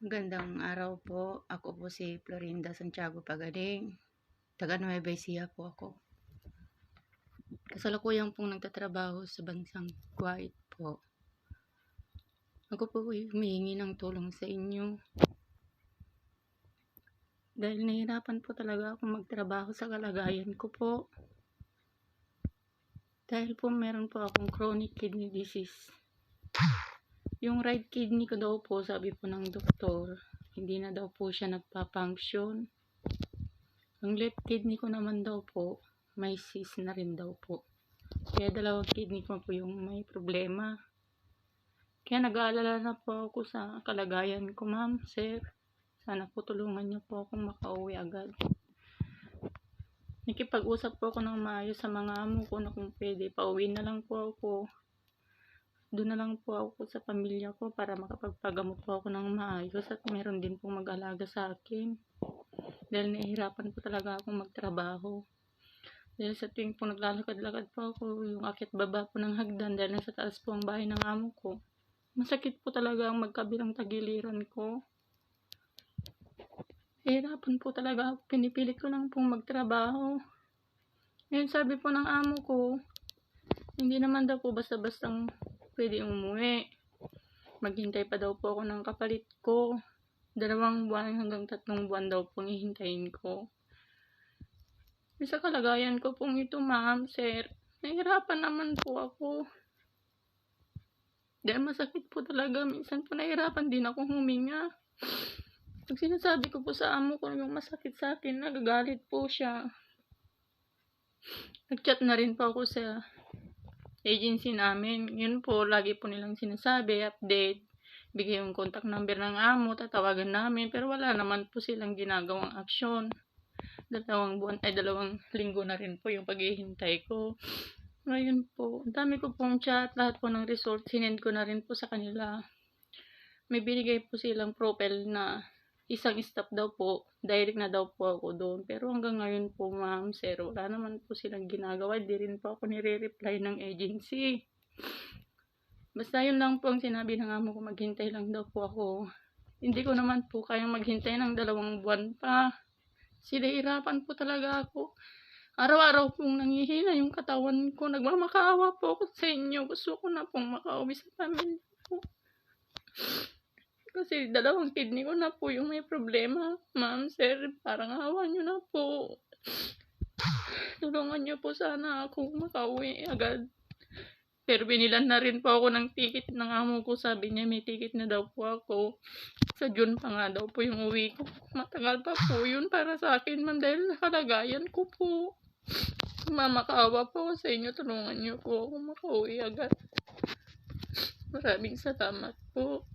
Magandang araw po. Ako po si Florinda Santiago Pagaling. Taga Nueva Ecija po ako. Kasalukuyan pong nagtatrabaho sa bansang Kuwait po. Ako po humihingi ng tulong sa inyo. Dahil nahihirapan po talaga ako magtrabaho sa kalagayan ko po. Dahil po meron po akong chronic kidney disease. Yung right kidney ko daw po, sabi po ng doktor, hindi na daw po siya nagpa-function. Ang left kidney ko naman daw po, may cyst na rin daw po. Kaya dalawang kidney ko po yung may problema. Kaya nag-aalala na po ako sa kalagayan ko, ma'am, sir. Sana po tulungan niyo po akong makauwi agad. Nakipag-usap po ako ng maayos sa mga amo ko na kung pwede, pauwi na lang po ako doon na lang po ako sa pamilya ko para makapagpagamot po ako ng maayos at meron din pong mag-alaga sa akin. Dahil nahihirapan po talaga akong magtrabaho. Dahil sa tuwing po naglalakad-lakad po ako, yung akit baba po ng hagdan dahil nasa taas po ang bahay ng amo ko. Masakit po talaga ang magkabilang tagiliran ko. Hirapan po talaga ako. Pinipilit ko lang pong magtrabaho. Ngayon sabi po ng amo ko, hindi naman daw po basta-bastang pwede umuwi. Maghintay pa daw po ako ng kapalit ko. Dalawang buwan hanggang tatlong buwan daw pong hihintayin ko. Sa kalagayan ko pong ito, ma'am, sir, nahirapan naman po ako. Dahil masakit po talaga. Minsan po nahirapan din ako huminga. Pag sinasabi ko po sa amo ko yung masakit sa akin, nagagalit po siya. Nag-chat na rin po ako sa agency namin. Yun po, lagi po nilang sinasabi, update, bigay yung contact number ng amo, tatawagan namin, pero wala naman po silang ginagawang aksyon. Dalawang buwan, ay dalawang linggo na rin po yung paghihintay ko. Ngayon po, ang dami ko pong chat, lahat po ng resort, sinend ko na rin po sa kanila. May binigay po silang profile na isang staff daw po, direct na daw po ako doon. Pero hanggang ngayon po, ma'am, sir, wala naman po silang ginagawa. Di rin po ako nire-reply ng agency. Basta yun lang po ang sinabi ng amo ko, maghintay lang daw po ako. Hindi ko naman po kayang maghintay ng dalawang buwan pa. Sinahirapan po talaga ako. Araw-araw pong nangihina yung katawan ko. Nagmamakaawa po ako sa inyo. Gusto ko na pong makauwi sa pamilya ko. Kasi dalawang kidney ko na po yung may problema. Ma'am, sir, parang awa nyo na po. Tulungan nyo po sana ako makauwi agad. Pero binilan na rin po ako ng ticket ng amo ko. Sabi niya may ticket na daw po ako. Sa June pa nga daw po yung uwi ko. Matagal pa po yun para sa akin, ma'am, dahil kalagayan ko po. Mamakaawa po ako sa inyo. Tulungan niyo po ako makauwi agad. Maraming salamat po.